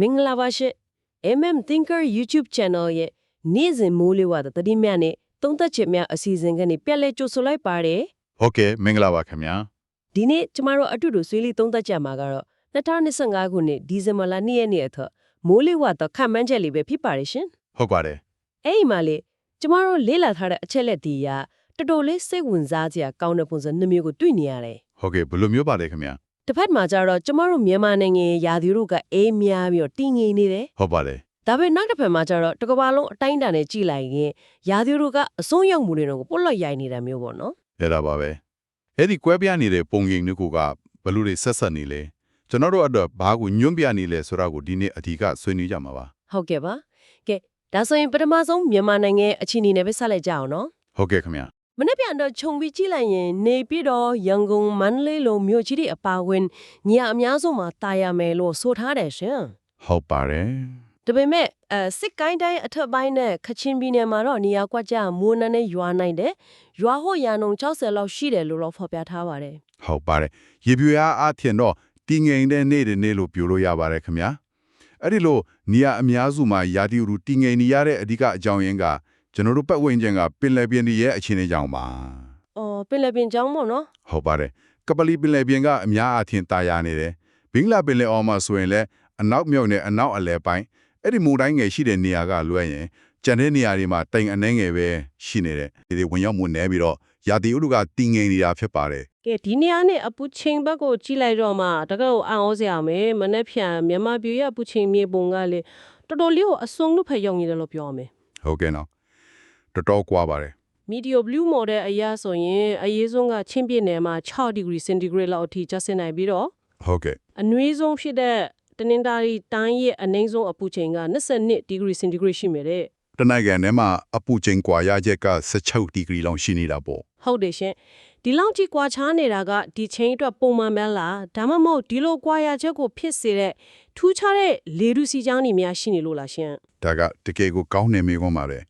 မင်္ဂလာပါရှင် MM Thinker YouTube Channel ရဲ့နေ့စဉ်မိုးလေဝသသတိမြတ်နဲ့သုံးသက်ချက်များအစီအစဉ်ကနေပြန်လည်ကြိုဆိုလိုက်ပါတယ်ဟုတ်ကဲ့မင်္ဂလာပါခင်ဗျာဒီနေ့ကျမတို့အတူတူဆွေးနွေးသုံးသက်ချက်မှာကတော့2025ခုနှစ်ဒီဇင်ဘာလ2ရက်နေ့အထက်မိုးလေဝသခန့်မှန်းချက်လေးပဲဖြစ်ပါတယ်ရှင်ဟုတ်ပါတယ်အဲ့ဒီမှာလေကျမတို့လေ့လာထားတဲ့အချက်လက်တွေအရတော်တော်လေးစိတ်ဝင်စားစရာကောင်းတဲ့ပုံစံနှမျိုးကိုတွေ့နေရတယ်ဟုတ်ကဲ့ဘယ်လိုမျိုးပါလဲခင်ဗျာ တစ်ဖက်မှာကျတော့ကျမတို့မြန်မာနိုင်ငံရဲ့ယာသီတို့ကအေးများပြီးတော့တည်ငြိမ်နေတယ်ဟုတ်ပါတယ်ဒါပေမဲ့နောက်တစ်ဖက်မှာကျတော့တစ်ကမ္ဘာလုံးအတိုင်းအတာနဲ့ကြည်လိုက်ရင်ရာသီတို့ကအစွန်းရောက်မှုတွေတော့ပုတ်လွတ်ရိုက်နေတာမျိုးပေါ့နော်အဲ့ဒါပါပဲအဲ့ဒီကွဲပြားနေတဲ့ပုံရိပ်မျိုးကဘယ်လိုတွေဆက်ဆက်နေလဲကျွန်တော်တို့အတွက်ဘာကိုညွန့်ပြနေလဲဆိုတာကိုဒီနေ့အဓိကဆွေးနွေးကြမှာပါဟုတ်ကဲ့ပါကဲဒါဆိုရင်ပထမဆုံးမြန်မာနိုင်ငံရဲ့အခြေအနေနဲ့ပဲဆက်လိုက်ကြအောင်နော်ဟုတ်ကဲ့ခင်ဗျာ မနေ့ပြန်တော့ခြုံပြီးကြည့်လိုက်ရင်နေပြီးတော့ရန်ကုန်မန္တလေးလိုမြို့ကြီးတွေအပါအဝင်ညအများဆုံးမှာတာယာမယ်လို့ဆိုထားတယ်ရှင်ဟုတ်ပါတယ်ဒါပေမဲ့အဲစစ်ကိုင်းတိုင်းအထက်ပိုင်းနဲ့ခချင်းပြည်နယ်မှာတော့နေရာကွက်ကြားမိုးနှနဲ့ရွာနိုင်တယ်ရွာဟော့ရန်ုံ60လောက်ရှိတယ်လို့တော့ဖော်ပြထားပါတယ်ဟုတ်ပါတယ်ရေပြွေအားအထင်တော့တည်ငြိမ်တဲ့နေ့တွေနေ့လို့ပြောလို့ရပါတယ်ခင်ဗျာအဲ့ဒီလိုနေရာအများစုမှာယာတိဥတည်ငြိမ်နေရတဲ့အဓိကအကြောင်းရင်းက ကျွန်တော်တို့ပတ်ဝန်းကျင်ကပင်လယ်ပြင်ရဲ့အခြေအနေကြောင့်ပါ။အော်ပင်လယ်ပြင်ကြောင့်ပေါ့နော်။ဟုတ်ပါတယ်။ကပလီပင်လယ်ပြင်ကအများအားဖြင့်တာယာနေတယ်။ဘင်္ဂလားပင်လယ်အော်မှာဆိုရင်လည်းအနောက်မြောက်နဲ့အနောက်အလယ်ပိုင်းအဲ့ဒီမုန်တိုင်းငယ်ရှိတဲ့နေရာကလွှဲရင်ကျန်တဲ့နေရာတွေမှာတိမ်အနှဲငယ်ပဲရှိနေတယ်။ဒီတွေဝင်ရောက်မှုနည်းပြီးတော့ရာသီဥတုကတည်ငြိမ်နေတာဖြစ်ပါတယ်။ကဲဒီနေရာနဲ့အပူချိန်ဘက်ကိုကြည့်လိုက်တော့မှတကယ်ကိုအံ့ဩစရာမယ်။မနေ့ဖြန်မြန်မာပြည်ရဲ့အပူချိန်မြေပုံကလေတော်တော်လေးကိုအဆုံလို့ဖယ်ရောက်နေတယ်လို့ပြောရမယ်။ဟုတ်ကဲ့နော် တော်တော်ကွာပါတယ်။ Meteor Blue Model အရာဆိုရင်အရေးဆုံးကချင်းပြည်နယ်မှာ6 degree centigrade လောက်အထိကျဆင်းနိုင်ပြီးတော့ဟုတ်ကဲ့အနည်းဆုံးဖြစ်တဲ့တနင်္သာရီတိုင်းရဲ့အနည်းဆုံးအပူချိန်က22 degree centigrade ရှိမယ်တဲ့တနိုင်ငံထဲမှာအပူချိန်ကွာရချက်က16ဒီဂရီလောက်ရှိနေတာပေါ့ဟုတ်တယ်ရှင်ဒီလောက်ကြီးကွာခြားနေတာကဒီချိန်အတွက်ပုံမှန်ပဲလားဒါမှမဟုတ်ဒီလိုကွာရချက်ကိုဖြစ်စေတဲ့ထူးခြားတဲ့လေရုစီချောင်းတွေများရှိနေလို့လားရှင်ဒါကတကယ်ကိုကောင်းနေမိကုန်ပါတယ်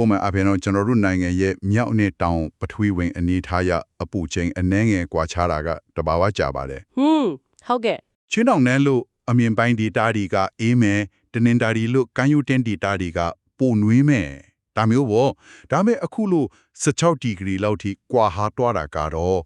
ပုံမှန်အပြင်တော့ကျွန်တော်တို့နိုင်ငံရဲ့မြောက်နဲ့တောင်ပထဝီဝင်အနေထားရအပူချိန်အနှဲငယ်ကွာခြားတာကတဘာဝကြပါတယ်ဟွန်းဟုတ်ကဲ့ချင်းတောင်နယ်လို့အမြင်ပိုင်းဒေတာတွေကအေးမယ်တနင်္တာရီလို့ကန်ယူတင်ဒေတာတွေကပိုနွေးမယ်ဒါမျိုးပေါ့ဒါမဲ့အခုလို့16ဒီဂရီလောက်ထိကွာဟာတွားတာကတော့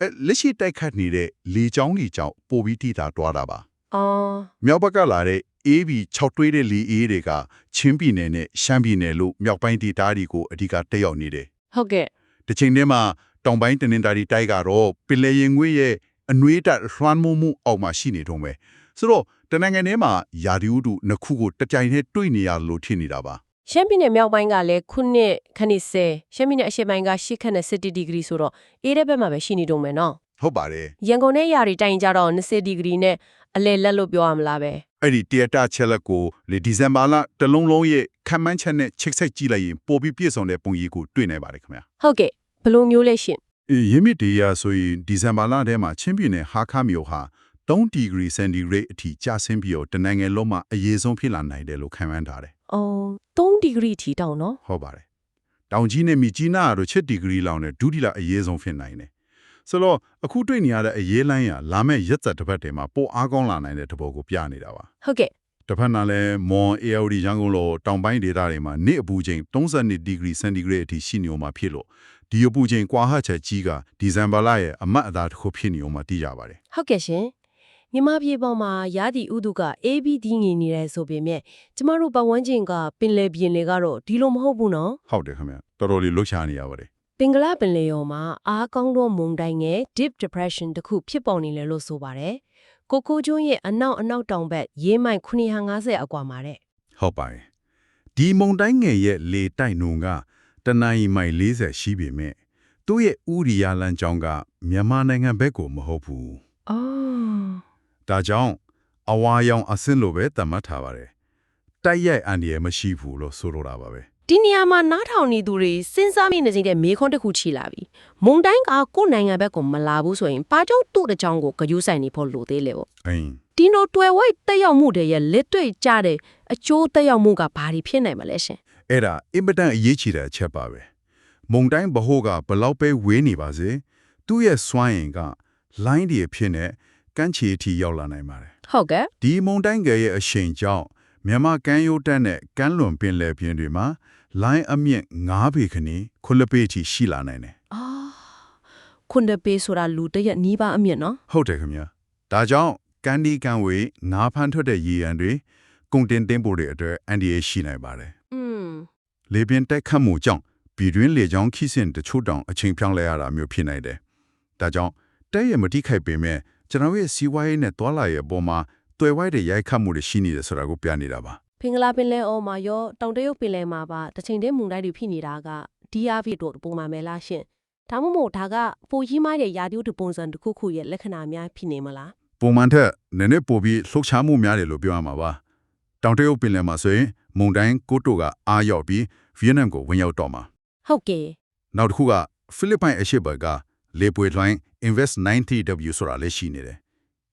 အဲလက်ရှိတိုက်ခတ်နေတဲ့လေချောင်းကြီးကြောင့်ပိုပြီးထိတာတွားတာပါအော်မြောက်ဘက်ကလာတဲ့ အေးပြီး6တွေးတဲ့လီအေးတွေကချင်းပြည်နယ်နဲ့ရှမ်းပြည်နယ်လို့မြောက်ပိုင်းဒေတာတွေကိုအဓိကတက်ရောက်နေတယ်ဟုတ်ကဲ့တစ်ချိန်တည်းမှာတောင်ပိုင်းတနင်္သာရီတိုင်းကတော့ပင်လယ်ရင်ငွေ့ရဲ့အနှွေးတက်ရွှမ်းမိုးမှုအောက်မှာရှိနေတော့မယ်ဆိုတော့တနင်္ဂနွေမှာယာဒီဥတုနှစ်ခုကိုတစ်ကြိုင်နဲ့တွေ့နေရလို့ထင်နေတာပါရှမ်းပြည်နယ်မြောက်ပိုင်းကလည်းခုနှစ်ခဏ10ရှမ်းပြည်နယ်အရှေ့ပိုင်းက8ခန့်နဲ့17ဒီဂရီဆိုတော့အေးတဲ့ဘက်မှာပဲရှိနေတော့မယ်နော်ဟုတ်ပါတယ်ရန်ကုန်နဲ့ယာရီတိုင်ကြတော့20ဒီဂရီနဲ့အလဲလက်လို့ပြောရမလားပဲ အဲ့ဒီတရတာချက်လက်ကိုလေဒီဇင်ဘာလတစ်လုံးလုံးရဲ့ခံမှန်းချက်နဲ့ချိတ်ဆက်ကြည့်လိုက်ရင်ပိုပြီးပြည့်စုံတဲ့ပုံရိပ်ကိုတွေ့နိုင်ပါတယ်ခင်ဗျာဟုတ်ကဲ့ဘယ်လိုမျိုးလဲရှင်အေးရင်းမြစ်တေးရဆိုရင်ဒီဇင်ဘာလထဲမှာချင်းပြည်နယ်ဟာခါမြို့ဟာ3ဒီဂရီစင်တီဂရိတ်အထိကျဆင်းပြီးတော့တနင်္ဂနွေလုံးမှာအရေးဆုံးဖြစ်လာနိုင်တယ်လို့ခံမှန်းထားတယ်အော်3ဒီဂရီထီတောင်နော်ဟုတ်ပါတယ်။တောင်ကြီးနဲ့မြကြီးနားကတော့7ဒီဂရီလောက်နဲ့ဒုတိယအရေးဆုံးဖြစ်နိုင်တယ်။ ဆိုတော့အခုတွေ့နေရတဲ့အရေးလိုင်းရလာမဲ့ရက်သက်တစ်ပတ်တည်းမှာပိုအားကောင်းလာနိုင်တဲ့တဘောကိုပြနေတာပါဟုတ်ကဲ့။တစ်ဖက်မှာလည်းမွန် AOD ရန်ကုန်လိုတောင်ပိုင်းဒေသတွေမှာနေ့အပူချိန်32ဒီဂရီစင်တီဂရိတ်အထိရှိနေအောင်မှာဖြစ်လို့ဒီအပူချိန်ကွာဟချက်ကြီးကဒီဇင်ဘာလရဲ့အမတ်အသားတစ်ခုဖြစ်နေအောင်မှာတည်ကြပါတယ်ဟုတ်ကဲ့ရှင်မြန်မာပြည်ပေါ်မှာရာသီဥတုက ABD ငနေနေတယ်ဆိုပေမဲ့ကျမတို့ပတ်ဝန်းကျင်ကပင်လယ်ပြင်တွေကတော့ဒီလိုမဟုတ်ဘူးနော်။ဟုတ်တယ်ခင်ဗျ။တော်တော်လေးလှုပ်ရှားနေရပါတယ် ပင်ကလပင်လယ်ရောမှာအားကောင်းသောမုန်တိုင်းငယ် Deep Depression တစ်ခုဖြစ်ပေါ်နေတယ်လို့ဆိုပါတယ်ကိုကိုကျွန်းရဲ့အနောက်အနောက်တောင်ဘက်ရေးမိုင်950အကွာမှာတဲ့။ဟုတ်ပါတယ်။ဒီမုန်တိုင်းငယ်ရဲ့လေတိုက်နှုံကတနင်္ဂနွေမိုင်40ရှိပေမဲ့သူ့ရဲ့ဥရိယာလမ်းကြောင်းကမြန်မာနိုင်ငံဘက်ကိုမဟုတ်ဘူးအော်။ဒါကြောင့်အဝါရောင်အဆင့်လိုပဲသတ်မှတ်ထားပါတယ်။တိုက်ရိုက်အန်ဒီရမရှိဘူးလို့ဆိုလိုတာပါပဲ ဒီနေရာမှာနားထောင်နေသူတွေစဉ်းစားမိနေတဲ့မေခွန်းတစ်ခုချီလာပြီမုန်တိုင်းကကိုယ့်နိုင်ငံဘက်ကိုမလာဘူးဆိုရင်ဘာကြောင့်သူ့အကြောင်းကိုဂယုဆိုင်နေဖို့လိုသေးလဲပေါ့။အင်းဒီနိုတွယ်ဝိုက်တက်ရောက်မှုတွေရဲ့လက်တွေ့ကြတဲ့အကျိုးတက်ရောက်မှုကဘာတွေဖြစ်နိုင်မလဲရှင်အဲ့ဒါအင်ပတန်အရေးကြီးတဲ့အချက်ပါပဲ။မုန်တိုင်းဘဟိုးကဘလောက်ပဲဝေးနေပါစေသူ့ရဲ့စွမ်းရင်ကလိုင်းဒီအဖြစ်နဲ့ကမ်းခြေအထိရောက်လာနိုင်ပါတယ်ဟုတ်ကဲ့ဒီမုန်တိုင်းငယ်ရဲ့အရှိန်ကြောင့်မြန်မာကမ်းရိုးတန်းနဲ့ကမ်းလွန်ပင်လယ်ပြင်တွေမှာ လိုင်းအမြင့်9ပေခနီးခုလပေအထိရှိလာနိုင်တယ်အာခွန်းတပေဆိုတာလူတစ်ရက်နီးပါးအမြင့်နော်ဟုတ်တယ်ခင်ဗျာဒါကြောင့်ကန်ဒီကန်ဝေးငါးဖမ်းထွက်တဲ့ရေရန်တွေကုန်တင်တင်ပို့တွေအတွက်အန်ဒီအေရှိနိုင်ပါတယ်อืมလေပြင်းတိုက်ခတ်မှုကြောင့်ပြည်တွင်းလေကြောင်းခီးစဉ်တချို့တောင်အချိန်ပြောင်းလဲရတာမျိုးဖြစ်နိုင်တယ်ဒါကြောင့်တဲ့ရမတိခိုက်ပေမဲ့ကျွန်တော်ရဲ့စီးပွားရေးနဲ့တွာလာရဲ့အပေါ်မှာတွေ့ဝိုက်တဲ့ရိုက်ခတ်မှုတွေရှိနေတယ်ဆိုတာကိုပြနေတာပါ ဖင်္ဂလာပင်လယ်အော်မှာရောတောင်တရုတ်ပင်လယ်မှာပါတစ်ချိန်တည်းမုန်တိုင်းတွေဖြစ်နေတာက DRV တို့ပုံမှန်ပဲလားရှင်ဒါမှမဟုတ်ဒါကပိုကြီးမားတဲ့ရာသီဥတုပုံစံတစ်ခုခုရဲ့လက္ခဏာများဖြစ်နေမလားပုံမှန်ထက်နည်းနည်းပိုပြီးလှုပ်ရှားမှုများတယ်လို့ပြောရမှာပါတောင်တရုတ်ပင်လယ်မှာဆိုရင်မုန်တိုင်းကိုတိုကအားရောက်ပြီးဗီယက်နမ်ကိုဝင်ရောက်တော့မှာဟုတ်ကဲ့နောက်တစ်ခုကဖိလစ်ပိုင်အရှေ့ဘက်ကလေပွေလွှိုင်း invest 90W ဆိုတာလည်းရှိနေတယ်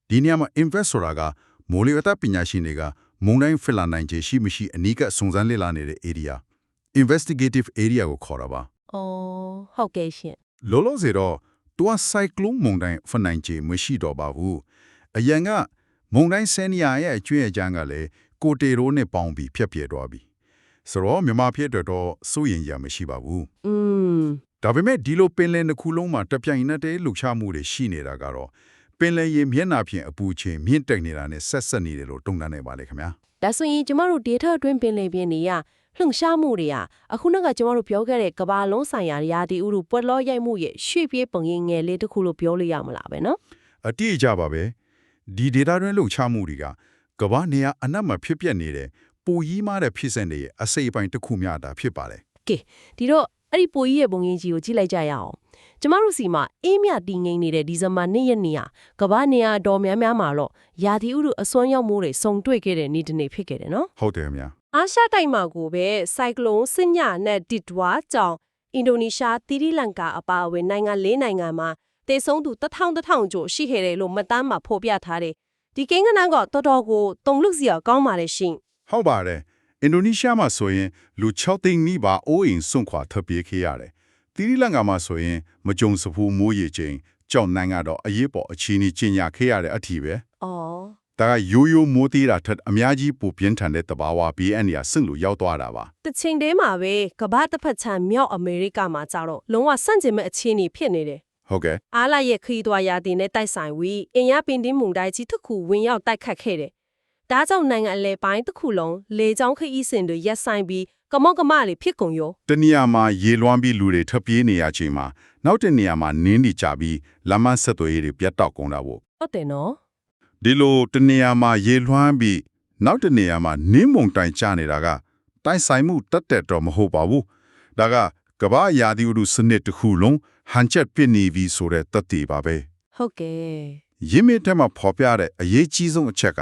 ဒီနေရာမှာ invest ဆိုတာကမိုးလေဝသပညာရှင်တွေက မုန်တိုင်းဖိလာနိုင်ခြေရှိမရှိအနီးကပ်စုံစမ်းလေ့လာနေတဲ့ area investigative area ကိုခေါ်တာပါအော်ဟုတ်ကဲ့ရှင်လောလောဆယ်တော့သူက cyclone မုန်တိုင်းဖနိုင်ခြေမရှိတော့ပါဘူးအရင်ကမုန်တိုင်းဆယ်နေရရဲ့အကျွေးအကြမ်းကလည်းကိုတေရိုးနဲ့ပေါင်းပြီးဖြတ်ပြဲသွားပြီဆိုတော့မြန်မာဖြစ်တော့တော့စိုးရင်ရမရှိပါဘူးอืมဒါပေမဲ့ဒီလိုပင်လယ်တစ်ခုလုံးမှာတပြိုင်နက်တည်းလှုပ်ရှားမှုတွေရှိနေတာကတော့ ပင်လယ်ရေမျက်နှာပြင်အပူချိန်မြင့်တက်နေတာနဲ့ဆက်ဆက်နေတယ်လို့တုံ့ပြန်နေပါလေခင်ဗျာဒါဆိုရင်ကျမတို့ data အတွင်းပင်လယ်ပြင်နေရလှုပ်ရှားမှုတွေကအခုနကကျမတို့ပြောခဲ့တဲ့ကဘာလုံးဆိုင်ရာရာသီဥတုပွက်လောရိုက်မှုရဲ့ရွှေ့ပြေးပုံရိပ်ငယ်လေးတစ်ခုလို့ပြောလို့ရမလားပဲနော်အတိအကျပါပဲဒီ data တွင်းလှုပ်ရှားမှုတွေကကမ္ဘာနေရာအနက်မှာဖြစ်ပျက်နေတဲ့ပူကြီးမားတဲ့ဖြစ်စဉ်တွေရဲ့အစိပ်အပိုင်းတစ်ခုများတာဖြစ်ပါတယ်ကဲဒီတော့အဲ့ဒီပိုကြီးရဲ့ပုံရင်းကြီးကိုကြည့်လိုက်ကြရအောင် ကျမတို့စီမှာအေးမြတည်ငိမ့်နေတဲ့ဒီဇင်ဘာနေ့ရက်နေ့ဟာကမ္ဘာနေရာတော်များများမှာတော့ရာသီဥတုအစွမ်းရောက်မှုတွေစုံတွေ့ခဲ့တဲ့နေ့တစ်နေ့ဖြစ်ခဲ့တယ်နော်ဟုတ်တယ်ခင်ဗျာအာရှတိုက်မှာကိုပဲဆိုင်ကလုန်းစညနဲ့တစ်တွားကြောင့်အင်ဒိုနီးရှားသီရိလင်္ကာအပါအဝင်နိုင်ငံ၄နိုင်ငံမှာတေဆုံးသူတစ်ထောင်တစ်ထောင်ကျော်ရှိခဲ့တယ်လို့မှတ်တမ်းမှာဖော်ပြထားတယ်ဒီကိန်းဂဏန်းကတော်တော်ကိုတုံ့လုစရာကောင်းပါတယ်ရှင်ဟုတ်ပါတယ်အင်ဒိုနီးရှားမှာဆိုရင်လူ6သိန်းနီးပါးအိုးအိမ်စွန့်ခွာထွက်ပြေးခဲ့ရတယ် တီရီလင်္ကာမှာဆိုရင်မကြုံစဖူးမိုးရေချိန်ကြောက်နိုင်ကတော့အရေးပေါ်အခြေအနေကျင်ညာခဲ့ရတဲ့အထီပဲ။အော်ဒါကရိုးရိုးမိုးသေးတာထက်အများကြီးပိုပြင်းထန်တဲ့တဘာဝ BN ရာဆင့်လို့ရောက်သွားတာပါတစ်ချိန်တည်းမှာပဲကမ္ဘာတစ်ဖက်ခြမ်းမြောက်အမေရိကမှာကြတော့လုံးဝဆန့်ကျင်မဲ့အခြေအနေဖြစ်နေတယ်ဟုတ်ကဲ့။အားလာရဲ့ခရီးသွားရာသီနဲ့တိုက်ဆိုင်ပြီးအင်ရပင်တင်းမုန်တိုင်းကြီးတစ်ခုဝင်ရောက်တိုက်ခတ်ခဲ့တယ်။ဒါကြောင့်နိုင်ငံအလဲပိုင်းတစ်ခုလုံးလေကြောင်းခရီးစဉ်တွေရပ်ဆိုင်းပြီး ကမောက်ကမလေးဖြစ်ကုန်ရောတနေရာမှာရေလွှမ်းပြီးလူတွေထပ်ပြေးနေရချိန်မှာနောက်တစ်နေရာမှာနင်းနေကြပြီးလမ်းမဆက်သွယ်ရေးတွေပြတ်တောက်ကုန်တာပေါ့ဟုတ်တယ်နော်ဒီလိုတနေရာမှာရေလွှမ်းပြီးနောက်တစ်နေရာမှာနင်းမုန်တိုင်ကျနေတာကတိုက်ဆိုင်မှုတက်တက်တော့မဟုတ်ပါဘူးဒါကကမ္ဘာရာသီဥတုစနစ်တစ်ခုလုံးဟန်ချက်ပြစ်နေပြီဆိုတဲ့သက်တည်ပါပဲဟုတ်ကဲ့ရင်းမြစ်ထဲမှာဖော်ပြတဲ့အရေးကြီးဆုံးအချက်က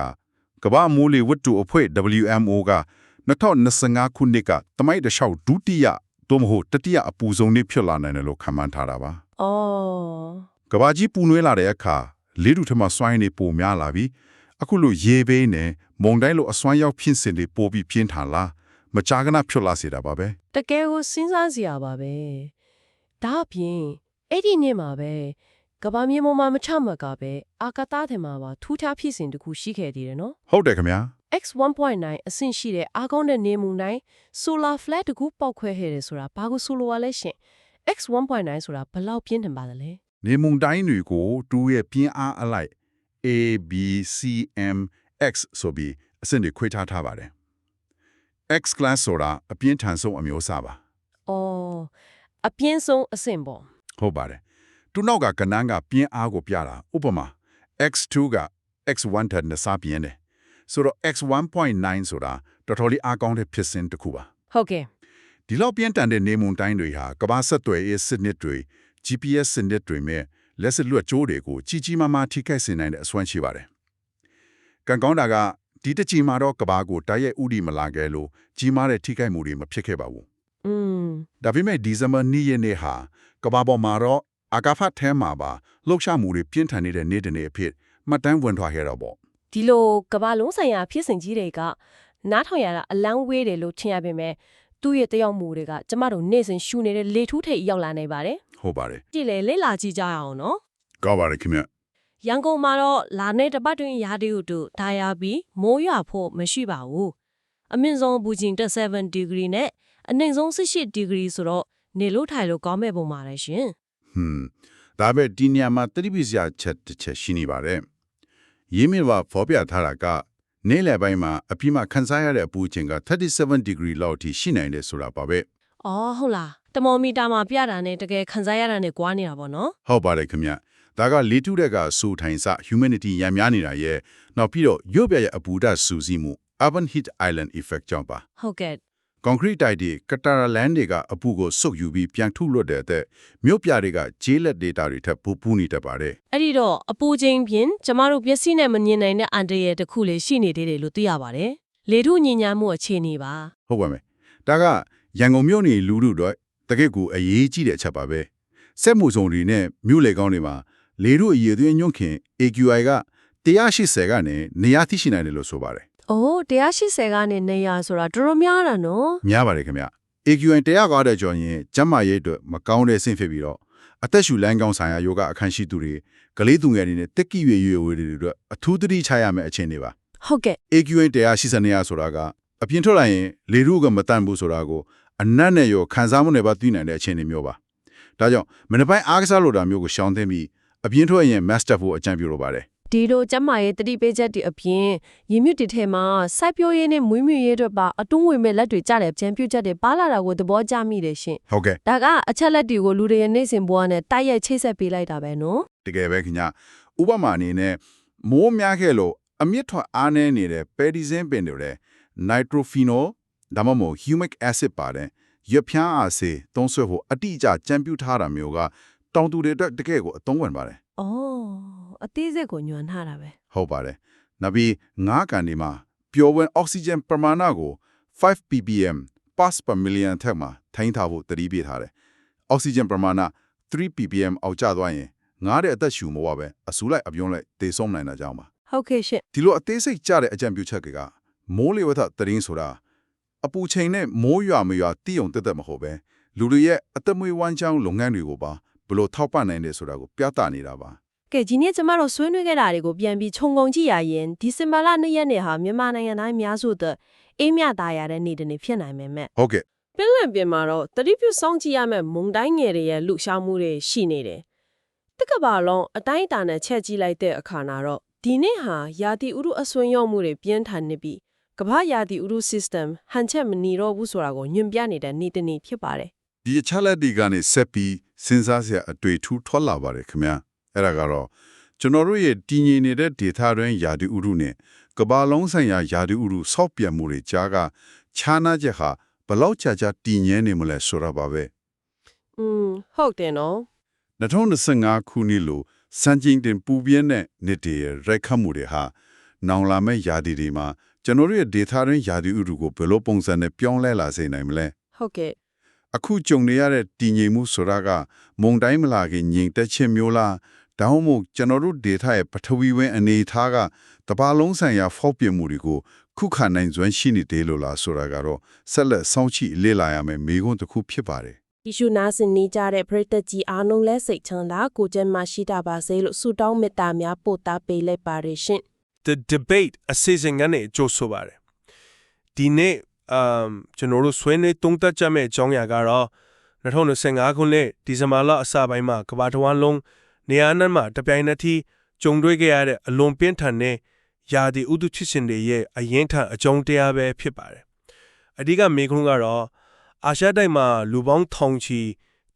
ကမ္ဘာမိုးလေဝတ္ထုအဖွဲ့ WMO က 2025ခုနှစ်ကတမိုက်တစ်လျှောက်ဒုတိယသို့မဟုတ်တတိယအပူဆုံးနေ့ဖြစ်လာနိုင်တယ်လို့ခန့်မှန်းထားတာပါအော်ကဘာကြီးပူနွေးလာတဲ့အခါလေးတူထမစွိုင်းနေပိုများလာပြီးအခုလိုရေဘေးနဲ့မုန်တိုင်းလိုအစွမ်းရောက်ဖြစ်စဉ်တွေပိုပြီးပြင်းထန်လာမကြာခဏဖြစ်လာစေတာပါပဲတကယ်ကိုစဉ်းစားစရာပါပဲဒါအပြင်အဲ့ဒီနေ့မှာပဲကဘာမြေပေါ်မှာမချမှတ်ကပဲအာကာသထဲမှာပါထူးခြားဖြစ်စဉ်တစ်ခုရှိခဲ့သေးတယ်နော်ဟုတ်တယ်ခင်ဗျာ X1.9 အဆင့်ရှိတဲ့အာကောင်းတဲ့နေမှုတိုင်း solar flare တကူပောက်ခွဲခဲ့တယ်ဆိုတာဘာကိုဆိုလိုရလဲရှင် X1.9 ဆိုတာဘယ်လောက်ပြင်းထန်ပါသလဲနေမုန်တိုင်းတွေကိုတူရဲ့ပြင်းအားအလိုက် A B C M X ဆိုပြီးအဆင့်တွေခွဲခြားထားပါတယ် X class ဆိုတာအပြင်းထန်ဆုံးအမျိုးအစားပါအော်အပြင်းဆုံးအဆင့်ပေါ့ဟုတ်ပါတယ်သူနောက်ကကနန်းကပြင်းအားကိုပြတာဥပမာ X2 က X1 ထက်နှစ်ဆပြင်းတယ် ဆိုတော့ X1.9 ဆိုတာတော်တော်လေးအားကောင်းတဲ့ဖြစ်စဉ်တစ်ခုပါဟုတ်ကဲ့ဒီလောက်ပြင်းထန်တဲ့နေမုန်တိုင်းတွေဟာကမ္ဘာဆက်သွယ်ရေးစနစ်တွေ GPS စနစ်တွေနဲ့လက်စလွတ်ကြိုးတွေကိုကြီးကြီးမားမားထိခိုက်စေနိုင်တဲ့အစွမ်းရှိပါတယ်။ကံကောင်းတာကဒီတစ်ချိန်မှာတော့ကမ္ဘာကိုတိုက်ရိုက်ဥတီမလာခဲ့လို့ကြီးမားတဲ့ထိခိုက်မှုတွေမဖြစ်ခဲ့ပါဘူးอืม။ဒါပေမဲ့ဒီဇင်ဘာ2ရက်နေ့ဟာကမ္ဘာပေါ်မှာတော့အာကာဖတ်ထဲမှာပါလှုပ်ရှားမှုတွေပြင်းထန်နေတဲ့နေ့တစ်နေ့အဖြစ်မှတ်တမ်းဝင်ထွားခဲ့တော့ပေါ့ ဒီလိုကဘာလုံးဆိုင်ရာဖြစ်စဉ်ကြီးတွေကနားထောင်ရတာအလန်းဝေးတယ်လို့ထင်ရပေမဲ့သူ့ရဲ့တယောက်မှုတွေကကျမတို့နေ့စဉ်ရှူနေတဲ့လေထူးထိပ်ရောက်လာနေပါတယ်။ဟုတ်ပါတယ်ကြည့်လေလေ့လာကြည့်ကြရအောင်နော်။ကောင်းပါတယ်ခင်ဗျရန်ကုန်မှာတော့လာတဲ့တပတ်တွင်ရာသီဥတုဒါယာပြီးမိုးရွာဖို့မရှိပါဘူးအမြင့်ဆုံးဘူဂျင်7 degree နဲ့အနှိမ်ဆုံး18 degree ဆိုတော့နေလို့ထိုင်လို့ကောင်းမဲ့ပုံပါတယ်ရှင်ဟွန်းဒါပဲဒီနေရာမှာတတိပိစရာချက်တစ်ချက်ရှိနေပါတယ် ရင်းမြစ်ကဖော်ပြထားတာကနေ့လယ်ပိုင်းမှာအပြိမခန်းစားရတဲ့အပူချိန်က37 degree လောက်ထိရှိနိုင်တယ်ဆိုတာပါပဲအော်ဟုတ်လားတမော်မီတာမှာပြတာနဲ့တကယ်ခန်းစားရတာနဲ့ကွာနေတာပေါ့နော်ဟုတ်ပါတယ်ခင်ဗျဒါကလေထုတဲ့ကစူထိုင်စ humanity ရံများနေတာရဲ့နောက်ပြီးတော့ရုပ်ပြရဲ့အပူဓာတ်စူးစီးမှု urban heat island effect ကြောင့်ပါဟုတ်ကဲ့ ကွန်ကရစ်တိုက်တွေကတာရာလန်တွေကအပူကိုစုပ်ယူပြီးပြန်ထုတ်လွှတ်တဲ့အသက်မြို့ပြတွေကဂျေးလက်ဒေတာတွေထပ်ပူပူနေတတ်ပါတယ်အဲ့ဒီတော့အပူချိန်ဖြင့်ကျမတို့ပျက်စီးနဲ့မမြင်နိုင်တဲ့အန်တရယ်တစ်ခုလေးရှိနေသေးတယ်လို့သိရပါတယ်လေထုညဉ့်ညမ်းမှုအခြေအနေပါဟုတ်ပါမယ်ဒါကရန်ကုန်မြို့နေလူလူတို့တကယ့်ကိုအရေးကြီးတဲ့အချက်ပါပဲစက်မှုစုံတွေနဲ့မြို့လေကောင်းတွေမှာလေထုအရည်အသွေးညွန့်ခင် AQI က180ကနေနေရာသိရှိနိုင်တယ်လို့ဆိုပါတယ်။ အိုး180ကနေ200ဆိုတာတော်တော်များတာနော်များပါတယ်ခင်ဗျ AQI 100ကားတဲ့ကြော်ရင်ကျန်းမာရေးအတွက်မကောင်းတဲ့ဆင့်ဖြစ်ပြီးတော့အသက်ရှူလမ်းကောင်းဆိုင်ရာယောဂအခန်းရှိသူတွေကလေးသူငယ်တွေနဲ့တက်ကြွရွယ်ရွယ်ဝေတွေအတွက်အထူးသတိချရမယ့်အခြေအနေပါ။ဟုတ်ကဲ့ AQI 180နေရဆိုတာကအပြင်ထွက်လာရင်လေထုကမတန်ဘူးဆိုတာကိုအနတ်နဲ့ရောခံစားမှုနဲ့ပါသိနိုင်တဲ့အခြေအနေမျိုးပါဒါကြောင့်မနေ့ပိုင်းအားကစားလိုတာမျိုးကိုရှောင်သင့်ပြီးအပြင်ထွက်ရင် master ဖို့အကြံပြုလိုပါတယ် ဒီလိုကျမရဲ့တတိပေးချက်တွေအပြင်ရင်းမြစ်တွေထဲမှာစိုက်ပျိုးရေးနဲ့မွေးမြူရေးအတွက်ပါအတွန်းဝင်မဲ့လက်တွေကြတဲ့ကြံပြုတ်ချက်တွေပါလာတာကိုသဘောကျမိတယ်ရှင်ဟုတ်ကဲ့။ဒါကအချက်လက်တွေကိုလူတွေရဲ့နေ့စဉ်ဘဝနဲ့တိုက်ရိုက်ချိတ်ဆက်ပေးလိုက်တာပဲနော်တကယ်ပဲခင်ဗျဥပမာအနေနဲ့မိုးများခဲ့လို့အမြင့်ထွက်အားနည်းနေတဲ့ pedicin ပင်တွေ nitrophenol ဒါမှမဟုတ် humic acid ပါတယ်ရွက်ဖျားအားစေသုံးဆွဲဖို့အတိအကျကြံပြူထားတာမျိုးကတောင်သူတွေအတွက်တကယ်ကိုအသုံးဝင်ပါတယ်။အော် အသေးစိတ်ကိုညွှန်ထားတာပဲဟုတ်ပါတယ်နောက်ပြီးငါးကန်ဒီမှာပျော်ဝင်အောက်ဆီဂျင်ပမာဏကို5 ppm parts per million ထက်မှာထိန်းထားဖို့တတိပြထားတယ်အောက်ဆီဂျင်ပမာဏ3 ppm အောက်ကျသွားရင်ငါးတဲ့အသက်ရှူမဝပဲအဆူလိုက်အပြုံးလိုက်သေဆုံးနိုင်တာကြောင့်ပါ။ဟုတ်ကဲ့ရှင်ဒီလိုအသေးစိတ်ကြတဲ့အကြံပြုချက်ကမိုးလေဝသသတင်းဆိုတာအပူချိန်နဲ့မိုးရွာမရွာတိုံတက်တက်မဟုတ်ပဲလူတွေရဲ့အသက်မွေးဝမ်းကြောင်းလုပ်ငန်းတွေကိုပါဘယ်လို့ထောက်ပံ့နိုင်တယ်ဆိုတာကိုပြသနေတာပါ။ ကဲဒီနေ့ကျမတို့ဆွေးနွေးခဲ့တာတွေကိုပြန်ပြီးခြုံငုံကြည့်ရရင်ဒီဇင်ဘာလ2ရက်နေ့ဟာမြန်မာနိုင်ငံတိုင်းအများစုအတွက်အေးမြသားရတဲ့နေ့တစ်နေ့ဖြစ်နိုင်မယ်မဲ့ဟုတ်ကဲ့ပင်လယ်ပြင်မှာတော့တတိပြုစောင့်ကြည့်ရမယ့်မုန်တိုင်းငယ်တွေရဲ့လှုပ်ရှားမှုတွေရှိနေတယ်။တက္ကပါလုံးအတိုင်းအတာနဲ့ချက်ကြည့်လိုက်တဲ့အခါနာတော့ဒီနေ့ဟာယာတီဥရုအဆွေးရောမှုတွေပြင်းထန်နေပြီးကမ္ဘာယာတီဥရု system ဟန်ချက်မနီတော့ဘူးဆိုတာကိုညွှန်ပြနေတဲ့နေ့တစ်နေ့ဖြစ်ပါတယ်ဒီအချက်လက်တွေကနေဆက်ပြီးစဉ်းစားစရာအတွေ့အထူးထွက်လာပါတယ်ခင်ဗျာ အဲ့ဒါကတော့ကျွန်တော်တို့ရဲ့တည်ငြိမ်နေတဲ့ data တွင်ယာဒီဥရုနဲ့ကမ္ဘာလုံးဆိုင်ရာယာဒီဥရုဆောက်ပြန်မှုတွေကြားကခြားနာချက်ဟာဘယ်လောက်ကြာကြာတည်ငြိမ်နေမလဲဆိုတာပါပဲ။อืมဟုတ်တယ်နော်2025ခုနှစ်လိုစံချိန်တင်ပူပြင်းတဲ့နှစ်တည်းရဲ့ရိုက်ခတ်မှုတွေဟာနောင်လာမယ့်ယာဒီတွေမှာကျွန်တော်တို့ရဲ့ data တွင်ယာဒီဥရုကိုဘယ်လိုပုံစံနဲ့ပြောင်းလဲလာစေနိုင်မလဲ။ဟုတ်ကဲ့အခုကြုံနေရတဲ့တည်ငြိမ်မှုဆိုတာကမုန်တိုင်းမလာခင်ငြိမ်သက်ခြင်းမျိုးလား ဒါမှမဟုတ်ကျွန်တော်တို့ data ရဲ့ပထဝီဝင်အနေအထားကတပါလုံးဆိုင်ရာဖောက်ပြန်မှုတွေကိုခုခံနိုင်စွမ်းရှိနေတယ်လို့လားဆိုတာကတော့ဆက်လက်စောင့်ကြည့်လေ့လာရမယ်မိခွန်းတစ်ခုဖြစ်ပါတယ်ဒီရှုနာစင်နေကြတဲ့ပရိသတ်ကြီးအားလုံးလဲစိတ်ချမ်းသာကိုကျမ်းမရှိတာပါစေလို့ဆုတောင်းမေတ္တာများပို့တာပေးလိုက်ပါရရှင် the debate အစီအစဉ်ကနေကြိုဆိုပါတယ်ဒီနေ့အမ်ကျွန်တော်တို့ဆွေးနွေးသုံးသပ်ကြမယ့်အကြောင်းအရာကတော့2025ခုနှစ်ဒီဇင်ဘာလအစပိုင်းမှာကမ္ဘာတစ်ဝန်းလုံး နေရာနဲ့မှာတပြိုင်နက်တည်းကြုံတွေ့ခဲ့ရတဲ့အလွန်ပြင်းထန်တဲ့ယာဒီဥတုချစ်စင်တွေရဲ့အရင်ထန်အကြုံတရားပဲဖြစ်ပါတယ်အဓိကမေခွန်းကတော့အာရှတိုက်မှာလူပေါင်းထောင်ချီ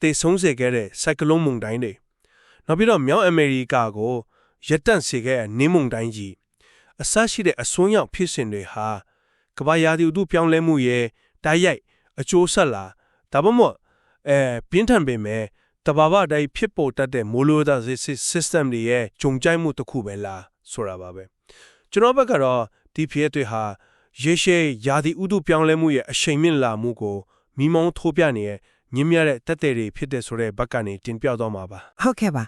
တေဆုံးစေခဲ့တဲ့စိုက်ကလုန်းမုန်တိုင်းတွေနောက်ပြီးတော့မြောက်အမေရိကကိုရက်တန့်စေခဲ့တဲ့နင်းမုန်တိုင်းကြီးအဆရှိတဲ့အစွန်းရောက်ဖြစ်စဉ်တွေဟာကမ္ဘာရာသီဥတုပြောင်းလဲမှုရဲ့တိုက်ရိုက်အကျိုးဆက်လာဒါမှမဟုတ်အဲပြင်းထန်ပေမဲ့ တဘာဝအတိုင်းဖြစ်ပေါ်တတ်တဲ့မိုးလေဝသ system တွေရဲ့ဂျုံကြိုက်မှုတစ်ခုပဲလားဆိုတာပါပဲကျွန်တော်ဘက်ကတော့ဒီဖြစ်တွေဟာရေရှည်ရာသီဥတုပြောင်းလဲမှုရဲ့အရှိန်မြင့်လာမှုကိုမိမောင်းထိုးပြနေတဲ့ညင်မြတဲ့တက်တဲ့တွေဖြစ်တဲ့ဆိုတဲ့ဘက်ကနေတင်ပြတော့မှာပါဟုတ်ကဲ့ပါ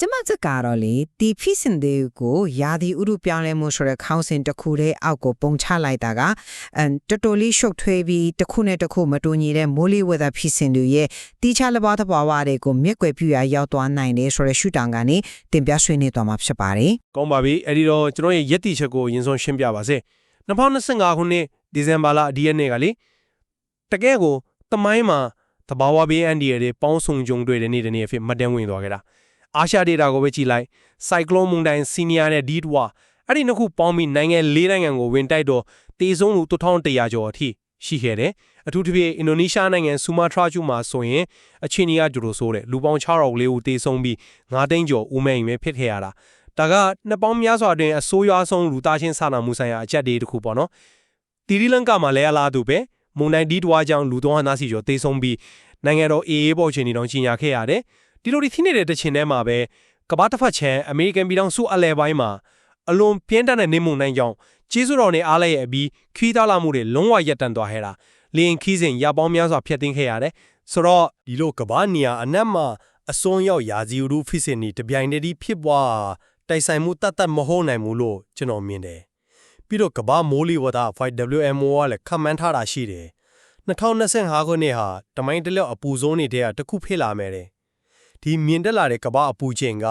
ကျမစကတော့လေဒီဖြစ်စဉ်တွေကိုယာဒီဥရုပြောင်းလဲမှုဆိုတဲ့ခေါင်းစဉ်တစ်ခုတည်းအောက်ကိုပုံချလိုက်တာကအန်တော်တော်လေးရှုပ်ထွေးပြီးတစ်ခုနဲ့တစ်ခုမတူညီတဲ့မိုးလေဝသဖြစ်စဉ်တွေရဲ့တီးခြားလဘာသဘာဝတွေကိုမျက်ကွယ်ပြုရာရောက်သွားနိုင်တယ်ဆိုတဲ့ရှုထောင့်ကနေတင်ပြဆွေးနွေးသွားမှာဖြစ်ပါတယ်ကောင်းပါပြီအဲ့ဒီတော့ကျွန်တော်ရဲ့ယက်တီချက်ကိုအရင်ဆုံးရှင်းပြပါစေ2025ခုနှစ်ဒီဇင်ဘာလဒီရက်နေ့ကလေတကယ်ကိုတမိုင်းမှာတဘာဝဘေးအန်ဒီရတွေပေါင်းစုံကြုံတွေ့တဲ့နေ့တစ်နေ့အဖြစ်မှတ်တမ်းဝင်သွားခဲ့တာ အာရှဒေတာကိုပဲကြည့်လိုက်စိုက်ကလုံးမုန်တိုင်းစီနီယာနဲ့ဒီတဝါအဲ့ဒီနှစ်ခုပေါင်းပြီးနိုင်ငံ၄နိုင်ငံကိုဝင်တိုက်တော့တေဆုံးလူ1100ကျော်အထိရှိခဲ့တယ်အထူးသဖြင့်အင်ဒိုနီးရှားနိုင်ငံဆူမာထရာကျူမှာဆိုရင်အချင်းကြီးကကြိုလို့ဆိုတယ်လူပေါင်း600လေးဦးတေဆုံးပြီး9သိန်းကျော်ဦးမဲ့ရင်ပဲဖြစ်ခဲ့ရတာဒါကနှစ်ပေါင်းများစွာအတွင်းအဆိုးရွားဆုံးလူသားချင်းစာနာမှုဆိုင်ရာအချက်တွေတစ်ခုပေါ့နော်တီရီလန်ကာမှာလည်းအလားတူပဲမုန်တိုင်းဒီတွားကြောင့်လူသောဟနာစီကျော်တေဆုံးပြီးနိုင်ငံတော်အေးအေးပေါ်ချင်နေတော့ကြီးညာခဲ့ရတယ် ဒီလိုဒီထိနေတဲ့တချင်ထဲမှာပဲကမ္ဘာတစ်ဖက်ချမ်းအမေရိကန်ပြည်ထောင်စုအလဲပိုင်းမှာအလွန်ပြင်းထန်တဲ့နေမုန်တိုင်းကြောင့်ကျေးဇူးတော်နဲ့အားလည်းရဲ့အပြီးခီးသားလာမှုတွေလုံးဝရပ်တန့်သွားခဲ့တာလင်းခီးစဉ်ရပေါင်းများစွာဖျက်သိမ်းခဲ့ရတယ်ဆိုတော့ဒီလိုကမ္ဘာနေရာအနက်မှာအစွန်းရောက်ယာဇီရူဖိစင်နီတပြိုင်တည်းဖြစ်ပွားတိုက်ဆိုင်မှုတတ်တတ်မဟုတ်နိုင်ဘူးလို့ကျွန်တော်မြင်တယ်။ပြီးတော့ကမ္ဘာမိုးလေဝသ FWMO ကလည်းခန့်မှန်းထားတာရှိတယ်။2025ခုနှစ်ဟာတမိုင်းတလျောက်အပူဆုံးနေတဲ့တစ်ခုဖြစ်လာမယ်တဲ့။ ဒီမြင်တက်လာတဲ့ကမ္ဘာအပူချိန်က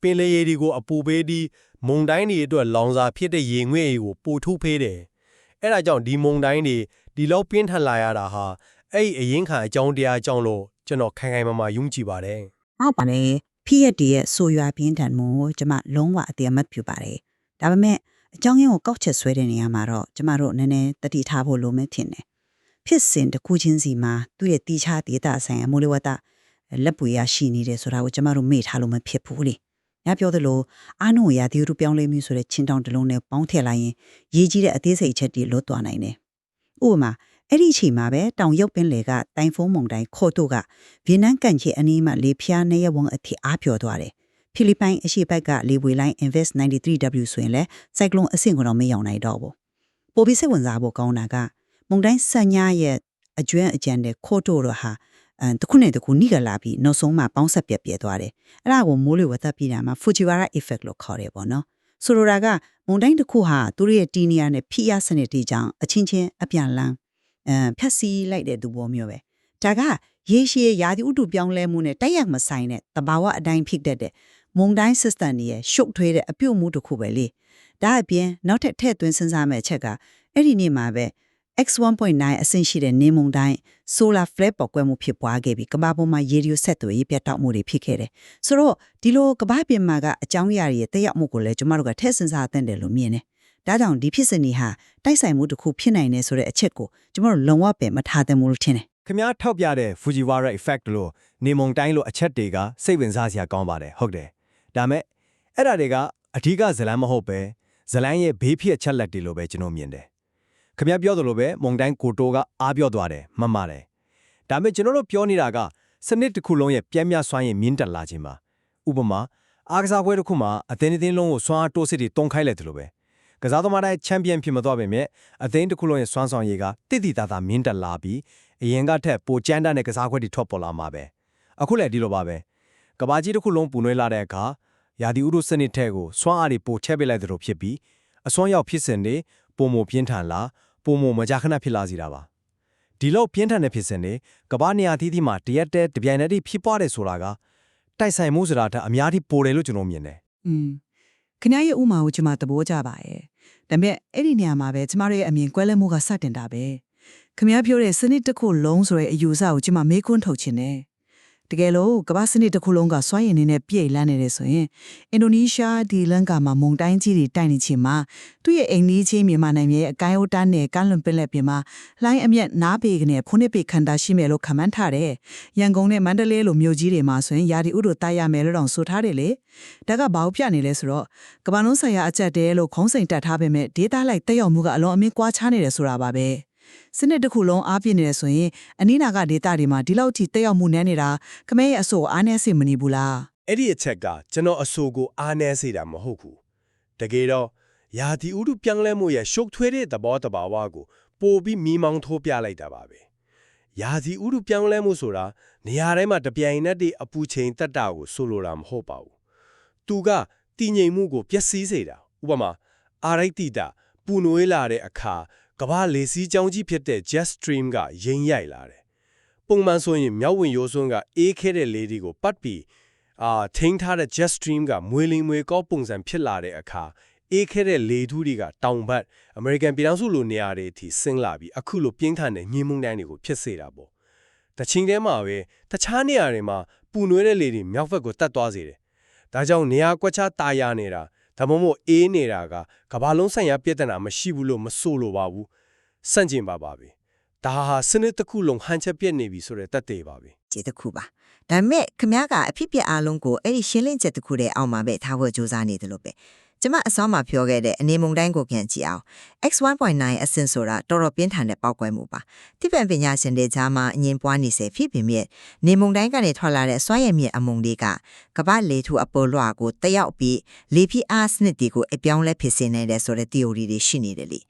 ပင်လယ်ရေတွေကိုအပူပေးပြီးမုန်တိုင်းတွေအတွက်လောင်စာဖြစ်တဲ့ရေငွေ့တွေကိုပိုထုတ်ဖေးတယ်။အဲဒါကြောင့်ဒီမုန်တိုင်းတွေဒီလောက်ပြင်းထန်လာရတာဟာအဲ့ဒီအရင်ခံအကြောင်းတရားကြောင့်လို့ကျွန်တော်ခိုင်ခိုင်မာမာယုံကြည်ပါတယ်။ဟုတ်ပါတယ်ဖြစ်ရက်တည်းရဲ့ဆိုရွာပြင်းထန်မှုကိုကျမလုံးဝအတိအမတ်ပြုပါတယ်ဒါပေမဲ့အကြောင်းရင်းကိုကောက်ချက်ဆွဲတဲ့နေရာမှာတော့ကျမတို့နည်းနည်းတတိထားဖို့လိုမယ်ထင်တယ်ဖြစ်စဉ်တစ်ခုချင်းစီမှာသူ့ရဲ့တီးခြားဒေတာဆိုင်အမိုးလေဝသ လက်ပွေရရှိနေတယ်ဆိုတာကိုကျမတို့မေ့ထားလို့မဖြစ်ဘူးလေညပြောသလိုအာနုရာဒီရူပြောင်းလဲမှုဆိုတဲ့ချင်းတောင်တစ်လုံးနဲ့ပေါင်းထည့်လိုက်ရင်ရေးကြီးတဲ့အသေးစိတ်ချက်တွေလွတ်သွားနိုင်တယ်ဥပမာအဲ့ဒီအချိန်မှာပဲတောင်ရုပ်ပင်လေကတိုင်ဖုံးမုန်တိုင်းခို့တို့ကဗီယက်နမ်ကန်ချီအနီးမှာလေဖျားနေရဝံအထိအားပြောသွားတယ်။ဖိလစ်ပိုင်အရှေ့ဘက်ကလေဝေလိုင်း Invest 93W ဆိုရင်လည်းစိုက်ကလုန်းအဆင့်ကတော့မရောက်နိုင်တော့ဘူး။ပိုပြီးစိတ်ဝင်စားဖို့ကောင်းတာကမုန်တိုင်းဆန်ညာရဲ့အကျွမ်းအကြံတဲ့ခို့တို့တော့ဟာ အဲတခုနဲ့တခုနိကလာပြီးနောက်ဆုံးမှပေါင်းဆက်ပြက်ပြဲသွားတယ်။အဲ့ဒါကိုမိုးလေဝသပြည်တာမှာ Fujiwara effect လို့ခေါ်တယ်ပေါ့နော်။ဆိုလိုတာကမုန်တိုင်းတစ်ခုဟာသူတို့ရဲ့တီနီယာနဲ့ဖိအားစနစ်တွေကြောင့်အချင်းချင်းအပြန်လန်းအဲဖြတ်စီးလိုက်တဲ့သူပေါ်မျိုးပဲဒါကရေရှည်ရာသီဥတုပြောင်းလဲမှုနဲ့တိုက်ရိုက်မဆိုင်တဲ့တဘာဝအတိုင်းဖြစ်တတ်တဲ့မုန်တိုင်း system တွေရဲ့ရှုပ်ထွေးတဲ့အပြုတ်မှုတစ်ခုပဲလေဒါအပြင်နောက်ထပ်ထည့်သွင်းစဉ်းစားမယ့်အချက်ကအဲ့ဒီနေ့မှာပဲ X1.9 အဆင့်ရှိတဲ့နေမုန်တိုင်း solar flare ပေါ်ကွဲမှုဖြစ်ပွားခဲ့ပြီးကမ္ဘာပေါ်မှာရေဒီယိုဆက်သွယ်ရေးပြတ်တောက်မှုတွေဖြစ်ခဲ့တယ်ဆိုတော့ဒီလိုကမ္ဘာပြင်မှာကအကြောင်းအရာတွေရဲ့တက်ရောက်မှုကိုလည်းကျမတို့ကထည့်စဉ်းစားသင့်တယ်လို့မြင်တယ်ဒါကြောင့်ဒီဖြစ်စဉ်တွေဟာတိုက်ဆိုင်မှုတစ်ခုဖြစ်နိုင်တယ်ဆိုတဲ့အချက်ကိုကျမတို့လုံဝပယ်မထားသင့်ဘူးလို့ထင်တယ်ခင်ဗျားထောက်ပြတဲ့ Fujiwara effect လို့နေမုန်တိုင်းလို့အချက်တွေကစိတ်ဝင်စားစရာကောင်းပါတယ်ဟုတ်တယ်ဒါမဲ့အဲ့ဒါတွေကအဓိကဇလန်းမဟုတ်ပဲဇလန်းရဲ့ဘေးဖြစ်ချက်လက်တွေလို့ပဲကျွန်တော်မြင်တယ် ခင်ဗျားပြောသလိုပဲမုန်တိုင်းကိုတိုးကအားပြောသွားတယ်မှတ်ပါတယ်ဒါမဲ့ကျွန်တော်တို့ပြောနေတာကစနစ်တစ်ခုလုံးရဲ့ပြင်းပြစွမ်းရည်မြင့်တက်လာခြင်းပါဥပမာအားကစားပွဲတစ်ခုမှာအသင်းအသင်းလုံးကိုစွမ်းအားတိုးစစ်တွေတုံးခိုင်းလိုက်တယ်လို့ပဲကစားသမားတိုင်းချန်ပီယံဖြစ်မသွားပေမဲ့အသင်းတစ်ခုလုံးရဲ့စွမ်းဆောင်ရည်ကတိတိတသားမြင့်တက်လာပြီးအရင်ကထက်ပိုကြမ်းတမ်းတဲ့ကစားခွက်တွေထွက်ပေါ်လာမှာပဲအခုလည်းဒီလိုပါပဲကဘာကြီးတစ်ခုလုံးပူနွေးလာတဲ့အခါယာဒီဥရုစနစ်ထဲကိုစွမ်းအားတွေပိုချက်ပစ်လိုက်သလိုဖြစ်ပြီးအစွမ်းရောက်ဖြစ်စဉ်တွေပုံမပြင်းထန်လာ ပုံမမကြခဏဖြစ်လာစီတာပါဒီလောက်ပြင်းထန်တဲ့ဖြစ်စဉ်တွေကဘာနေရာသီးသီးမှာတရက်တဲတပြိုင်တည်းဖြစ်ပွားတယ်ဆိုတာကတိုက်ဆိုင်မှုဆိုတာကအများကြီးပိုတယ်လို့ကျွန်တော်မြင်တယ်อืมခင်ဗျားရဲ့ဥမာကိုကျွန်မသဘောကျပါရဲ့ဒါပေမဲ့အဲ့ဒီနေရာမှာပဲကျမတို့ရဲ့အမြင်ကွဲလွဲမှုကစတင်တာပဲခင်ဗျားပြောတဲ့စနစ်တစ်ခုလုံးဆိုတဲ့အယူဆကိုကျွန်မမေးခွန်းထုတ်ခြင်းတယ် တကယ်လို့ကမ္ဘာစနစ်တစ်ခုလုံးကစွမ်းရည်နေနဲ့ပြည့်လန်းနေတယ်ဆိုရင်အင်ဒိုနီးရှားဒီလန်ကာမှာမုန်တိုင်းကြီးတွေတိုက်နေချိန်မှာသူ့ရဲ့အိမ်နီးချင်းမြန်မာနိုင်ငံရဲ့အကိုင်းအိုတန်းနဲ့ကမ်းလွန်ပင်လယ်ပြင်မှာလိုင်းအမျက်နားပေကနေဖုန်နစ်ပေခန္ဓာရှိမယ်လို့ခန့်မှန်းထားတယ်။ရန်ကုန်နဲ့မန္တလေးလိုမြို့ကြီးတွေမှာဆိုရင်ယာဒီဥတို့တာရမယ်လို့တော့ဆိုထားတယ်လေ။ဒါကဘာလို့ပြနေလဲဆိုတော့ကမ္ဘာလုံးဆိုင်ရာအကြက်တဲလို့ခေါင်းစဉ်တက်ထားပေမဲ့ဒေတာလိုက်တက်ရောက်မှုကအလွန်အမင်းကွာခြားနေတယ်ဆိုတာပါပဲ။ စနစ်တစ်ခုလုံးအားပြည့်နေတယ်ဆိုရင်အနိနာကဒေတာတွေမှာဒီလောက်ထိတက်ရောက်မှုနည်းနေတာခမဲရဲ့အဆိုအားနည်းစေမနေဘူးလားအဲ့ဒီအချက်ကကျွန်တော်အဆိုကိုအားနည်းစေတာမဟုတ်ဘူးတကယ်တော့ယာတီဥရုပြောင်းလဲမှုရဲ့ရှုပ်ထွေးတဲ့သဘောတဘာဝကိုပိုပြီးမိမောင်းထိုးပြလိုက်တာပါပဲယာတီဥရုပြောင်းလဲမှုဆိုတာနေရာတိုင်းမှာတပြိုင်နက်တည်းအပူချိန်တက်တာကိုဆိုလိုတာမဟုတ်ပါဘူးသူကတည်ငြိမ်မှုကိုပျက်စီးစေတာဥပမာအာရိတ္တိတာပူနွေးလာတဲ့အခါ ကမ္ဘာလေစီးကြောင်းကြီးဖြစ်တဲ့ jet stream ကရိမ့်ရိုက်လာတယ်။ပုံမှန်ဆိုရင်မြောက်ဝင်ရိုးစွန်းကအေးခဲတဲ့လေတွေကိုပတ်ပြီးအာထိန်းထားတဲ့ jet stream ကမွေလင်းမွေကောပုံစံဖြစ်လာတဲ့အခါအေးခဲတဲ့လေထုတွေကတောင်ဘက်အမေရိကန်ပြည်ထောင်စုလိုနေရာတွေအထိဆင်းလာပြီးအခုလိုပြင်းထန်တဲ့ညှင်းမှုန်းတိုင်းတွေကိုဖြစ်စေတာပေါ့။တချင်းထဲမှာပဲတခြားနေရာတွေမှာပူနွေးတဲ့လေတွေမြောက်ဘက်ကိုတက်သွားစေတယ်။ဒါကြောင့်နေရာကွက်ခြားတာယာနေတာ ဒါမှမဟုတ်အေးနေတာကကဘာလုံးဆိုင်ရာပြဿနာမရှိဘူးလို့မဆိုလိုပါဘူးစန့်ကျင်ပါပါပဲဒါဟာစနစ်တစ်ခုလုံးဟန်ချက်ပြက်နေပြီဆိုတဲ့တက်သေးပါပဲခြေတစ်ခုပါဒါပေမဲ့ခမ ्या ကအဖြစ်ပြအားလုံးကိုအဲ့ဒီရှင်းလင်းချက်တစ်ခုတည်းအောက်မှာပဲထားဖို့ကြိုးစားနေတယ်လို့ပဲ ကျမအစောမှာပြောခဲ့တဲ့အနေမုံတိုင်းကိုပြန်ကြည့်အောင် X1.9 အဆင့်ဆိုတာတော်တော်ပြင်းထန်တဲ့ပောက်ကွဲမှုပါတိပံပညာရှင်တွေကြားမှာအငင်းပွားနေစေဖြစ်ပေမဲ့နေမုံတိုင်းကနေထွက်လာတဲ့စွမ်းရည်မြင့်အမုံတွေကကမ္ဘာလေထုအပေါ်လွှာကိုတက်ရောက်ပြီးလေဖိအားစနစ်တွေကိုအပြောင်းလဲဖြစ်စေနိုင်တယ်ဆိုတဲ့ theory တွေရှိနေတယ်လေ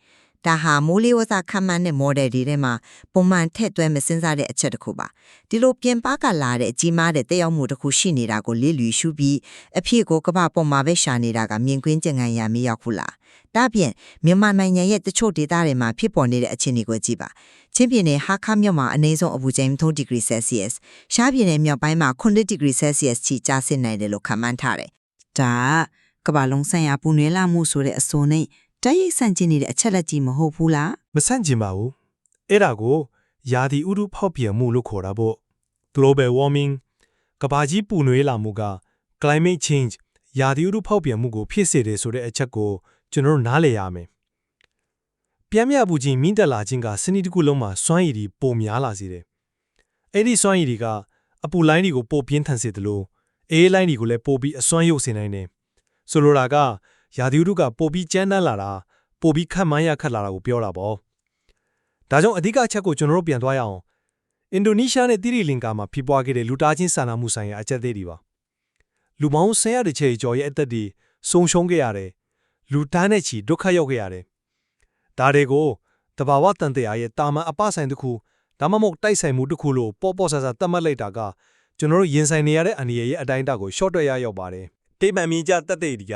ဒါဟာမိုးလေဝသခန့်မှန်းတဲ့ model တွေထဲမှာပုံမှန်ထည့်သွင်းမစင်းစားတဲ့အချက်တစ်ခုပါဒီလိုပြင်ပကလာတဲ့အကြီးမားတဲ့တက်ရောက်မှုတစ်ခုရှိနေတာကိုလေ့လူရှုပြီးအဖြစ်ကိုကမ္ဘာပေါ်မှာပဲရှာနေတာကမြင်ကွင်းကျင်ငံရမရောက်ဘူးလားဒါပြင်မြန်မာနိုင်ငံရဲ့တချို့ဒေသတွေမှာဖြစ်ပေါ်နေတဲ့အခြေအနေကိုကြည့်ပါချင်းပြည်နယ်ဟာခါမြို့မှာအနည်းဆုံးအပူချိန်3ဒီဂရီ Celsius ရှားပြည်နယ်မြောက်ပိုင်းမှာ9ဒီဂရီ Celsius ထိကျဆင်းနိုင်တယ်လို့ခန့်မှန်းထားတယ်ဒါကကမ္ဘာလုံးဆိုင်ရာပူနွေးလာမှုဆိုတဲ့အစုံနဲ့ တိုက်ရိုက်ဆန့်ကျင်နေတဲ့အချက်လက်ကြီးမဟုတ်ဘူးလားမဆန့်ကျင်ပါဘူးအဲ့ဒါကိုယာဒီဥတုဖောက်ပြန်မှုလို့ခေါ်တာပေါ့ global warming ကမ္ဘာကြီးပူနွေးလာမှုက climate change ယာဒီဥတုဖောက်ပြန်မှုကိုဖြစ်စေတယ်ဆိုတဲ့အချက်ကိုကျွန်တော်တို့နားလည်ရမယ်ပြန်မြပူခြင်းမြင့်တက်လာခြင်းကစနစ်တစ်ခုလုံးမှာစွမ်းရည်တွေပုံများလာစေတယ်အဲ့ဒီစွမ်းရည်တွေကအပူလိုင်းတွေကိုပိုပြင်းထန်စေတယ်လို့အေးလိုင်းတွေကိုလည်းပိုပြီးအစွမ်းရုပ်စေနိုင်တယ်ဆိုလိုတာက ယာဒီဥတုကပိုပြီးကြမ်းတမ်းလာတာပိုပြီးခက်မှန်းရခက်လာတာကိုပြောတာပေါ့ဒါကြောင့်အဓိကအချက်ကိုကျွန်တော်တို့ပြန်သွားရအောင်အင်ဒိုနီးရှားနဲ့တိရိလင်္ကာမှာဖြစ်ပွားခဲ့တဲ့လူသားချင်းစာနာမှုဆိုင်ရာအကြက်သေးတွေပါလူပေါင်းဆယ်ရတဲ့ချေကျော်ရဲ့အသက်တွေဆုံးရှုံးခဲ့ရတယ်လူတန်းနဲ့ချီဒုက္ခရောက်ခဲ့ရတယ်ဒါတွေကိုတဘာဝတန်တရားရဲ့တာမန်အပဆိုင်တစ်ခုဒါမှမဟုတ်တိုက်ဆိုင်မှုတစ်ခုလို့ပေါ့ပေါ့ဆဆသတ်မှတ်လိုက်တာကကျွန်တော်တို့ရင်ဆိုင်နေရတဲ့အန္တရာယ်ရဲ့အတိုင်းအတာကိုရှော့တွက်ရရောက်ပါတယ်တိတ်မှန်မြင်ကြတက်တဲ့ဒီက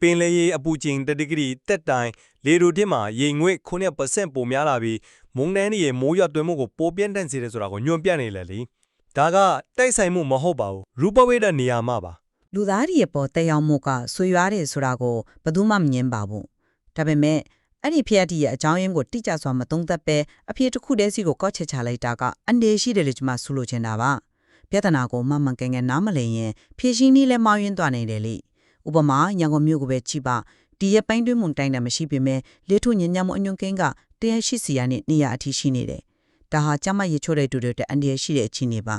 ပင်လေရေအပူချိန်တဒီဂရီတက်တိုင်လေရူတစ်မှာရေငွေ့9%ပိုများလာပြီးမုန်တိုင်းရဲ့မိုးရွာသွင်းမှုကိုပိုပြင်းထန်စေတယ်ဆိုတာကိုညွှန်ပြနေလေလေဒါကတိုက်ဆိုင်မှုမဟုတ်ပါဘူးရူပဝိဒနေရာမှာပါလူသားတွေရဲ့ပေါ်တက်ရောက်မှုကဆွေရွားတယ်ဆိုတာကိုဘယ်သူမှမငြင်းပါဘူးဒါပေမဲ့အဲ့ဒီဖျက်တီရဲ့အကြောင်းရင်းကိုတိကျစွာမသုံးသပ်ပဲအဖြစ်တစ်ခုတည်းစီကိုကောက်ချက်ချလိုက်တာကအန်ဒေရှိတယ်လို့ကျွန်မဆိုလိုချင်တာပါပြဿနာကိုမမှန်ကန်ကန်နားမလည်ရင်ဖြည့်ရှင်းနည်းလဲမောင်းရင်းသွားနေတယ်လေ ဥပမာရန်ကုန်မြို့ကိုပဲကြည့်ပါဒီရဲ့ပိုင်းတွင်းမုန်တိုင်းတာမရှိပေမဲ့လေထုညဉ့်ညံ့မှုအညွန့်ကင်းက180စီယာနဲ့200အထိရှိနေတယ်ဒါဟာကျမရေချိုးတဲ့တူတွေအတွက်အန်ဒီရရှိတဲ့အခြေအနေပါ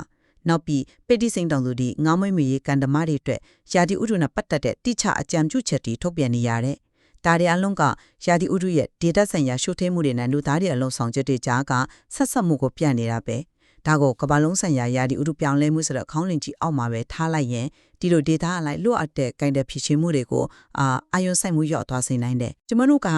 နောက်ပြီးပက်တိစိန်တောင်သူဒီငောင်းမွေးမီရေကန်ဓမားတွေအတွက်ယာဒီဥဒုနဲ့ပတ်သက်တဲ့တိကျအကြံပြုချက်တွေထုတ်ပြန်နေရတဲ့ဒါတွေအလုံးကယာဒီဥဒုရဲ့ဒေတာဆိုင်ရာရှုထင်းမှုတွေနဲ့လူသားတွေအလုံးဆောင်ချက်တွေကြားကဆက်ဆက်မှုကိုပြနေတာပဲဒါကိုကမ္ဘာလုံးဆိုင်ရာယာဒီဥဒုပြောင်းလဲမှုဆိုတော့ခေါင်းလင်ကြီးအောက်မှာပဲထားလိုက်ရင် ဒီလိုဒေတာအလိုက်လွတ်အပ်တဲ့ဂိုင်တဲ့ဖြစ်ချင်းမှုတွေကိုအာအာယုံဆိုင်မှုရော့သွားစေနိုင်တယ်ကျွန်မတို့က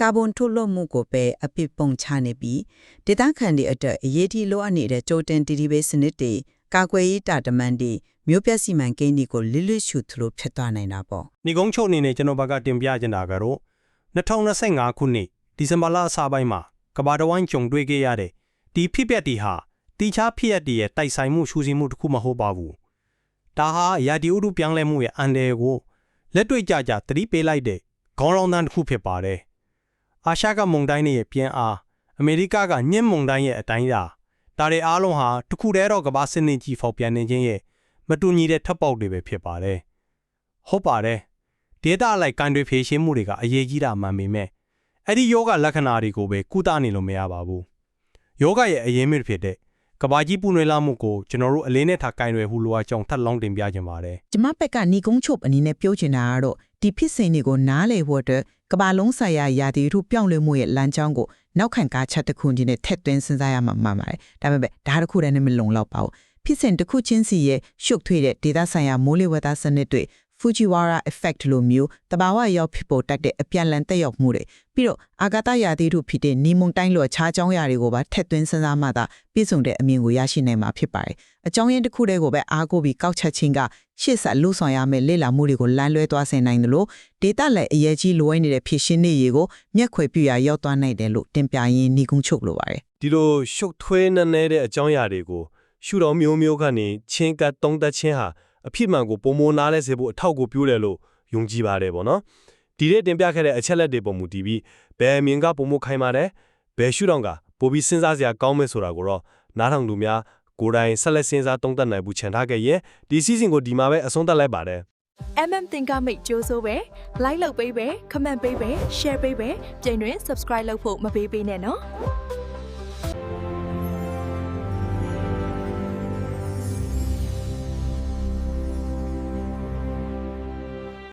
ကာဗွန်ထုတ်လွှတ်မှုကိုပဲအပစ်ပုံချနေပြီးဒေတာခန်တွေအတွက်အရေးကြီးလိုအပ်နေတဲ့ကြိုတင်တီတီဘေးစနစ်တွေကာကွယ်ရေးတာတမန်တွေမျိုးပြစီမံကိန်းတွေကိုလစ်လစ်ရှုသလိုဖြစ်သွားနိုင်တာပေါ့ညီကုန်းချုပ်အနေနဲ့ကျွန်တော်ဘက်ကတင်ပြချင်တာကတော့2025ခုနှစ်ဒီဇင်ဘာလအစပိုင်းမှာကဘာတဝိုင်းကြုံတွေ့ခဲ့ရတဲ့ဒီဖြစ်ပျက်တွေဟာတီချာဖြစ်ရတဲ့ရဲ့တိုက်ဆိုင်မှုရှူစီမှုတစ်ခုမဟုတ်ပါဘူး ဒါဟာရာဒီဥတုပြောင်းလဲမှုရဲ့အန်တယ်ကိုလက်တွေ့ကြကြသတိပေးလိုက်တဲ့ခေါင်းလောင်းတန်းတစ်ခုဖြစ်ပါတယ်အာရှကမုန်တိုင်းရဲ့ပြင်းအားအမေရိကကညှင်းမုန်တိုင်းရဲ့အတိုင်းအတာဒါတွေအားလုံးဟာတစ်ခုတည်းတော့ကမ္ဘာစနစ်ကြီးဖောက်ပြန်နေခြင်းရဲ့မတူညီတဲ့ထပ်ပေါက်တွေပဲဖြစ်ပါတယ်ဟုတ်ပါတယ်ဒေတာလိုက်ကန်တွေဖြေရှင်းမှုတွေကအရေးကြီးတာမှန်ပေမဲ့အဲ့ဒီယောဂလက္ခဏာတွေကိုပဲကုသနေလို့မရပါဘူးယောဂရဲ့အရင်မြစ်ဖြစ်တဲ့ ကဘာကြီးပူနွေးလာမှုကိုကျွန်တော်တို့အလေးနဲ့ထားကင်တွေဟူလိုအကြောင်းထပ်လောင်းတင်ပြခြင်းပါတယ်ကျမဘက်ကညီကုန်းချုပ်အနေနဲ့ပြောချင်တာကတော့ဒီဖြစ်စဉ်တွေကိုနားလည်ဖို့အတွက်ကမ္ဘာလုံးဆိုင်ရာယာတီထုပြောင်းလဲမှုရဲ့လမ်းကြောင်းကိုနောက်ခံကားချက်တစ်ခုချင်းနဲ့ထက်သွင်းစဉ်းစားရမှာမှန်ပါတယ်။ဒါပေမဲ့ဒါတစ်ခုတည်းနဲ့မလုံလောက်ပါဘူး။ဖြစ်စဉ်တစ်ခုချင်းစီရဲ့ရှုပ်ထွေးတဲ့ဒေတာဆိုင်ရာမိုးလေဝသစနစ်တွေ Fujiwara effect လိုမျိုးတဘာဝရောက်ဖြစ်ပေါ်တတ်တဲ့အပြန်လန်တက်ရောက်မှုတွေပြီးတော့အာဂတရာသီတို့ဖြစ်တဲ့နီမုန်တိုင်းလိုအခြားအကြောင်းအရာတွေကိုပါထက်သွင်းစဉ်းစားမှသာပြည့်စုံတဲ့အမြင်ကိုရရှိနိုင်မှာဖြစ်ပါတယ်။အကြောင်းရင်းတစ်ခုတည်းကိုပဲအားကိုးပြီးကောက်ချက်ချင်းကရှေ့ဆက်လှုပ်ဆောင်ရမယ့်လေ့လာမှုတွေကိုလမ်းလွဲသွားစေနိုင်တယ်လို့ဒေတာလည်းအရေးကြီးလိုအပ်နေတဲ့ဖြစ်ရှင်းနေရေကိုမျက်ခွေပြရာရောက်သွားနိုင်တယ်လို့တင်ပြရင်းညီကုန်းချုပ်လိုပါတယ်ဒီလိုရှုပ်ထွေးနေနေတဲ့အကြောင်းအရာတွေကိုရှုတော်မျိုးမျိုးကနေချင်းကပ်တုံးသက်ချင်းဟာ အဖြစ်မှန်ကိုပုံမနာလဲစေဖို့အထောက်အကူပြုတယ်လို့ယုံကြည်ပါတယ်ပေါ့နော်ဒီတဲ့တင်ပြခဲ့တဲ့အချက်လက်တွေပုံမူတည်ပြီးဘယ်အမြင်ကပုံမခိုင်းပါတယ်ဘယ်ရှုတော်ကပိုပြီးစဉ်းစားစရာကောင်းမယ်ဆိုတာကိုတော့နားထောင်သူများကိုယ်တိုင်ဆက်လက်စဉ်းစားတုံးသက်နိုင်ဘူးခြံထားခဲ့ရင်ဒီ season ကိုဒီမှာပဲအဆုံးသတ်လိုက်ပါတယ် MM သင်္ကမိတ်ကြိုးစိုးပဲ like လုပ်ပေးပဲ comment ပေးပဲ share ပေးပဲကြိမ်တွင် subscribe လုပ်ဖို့မပေးပေးနဲ့နော်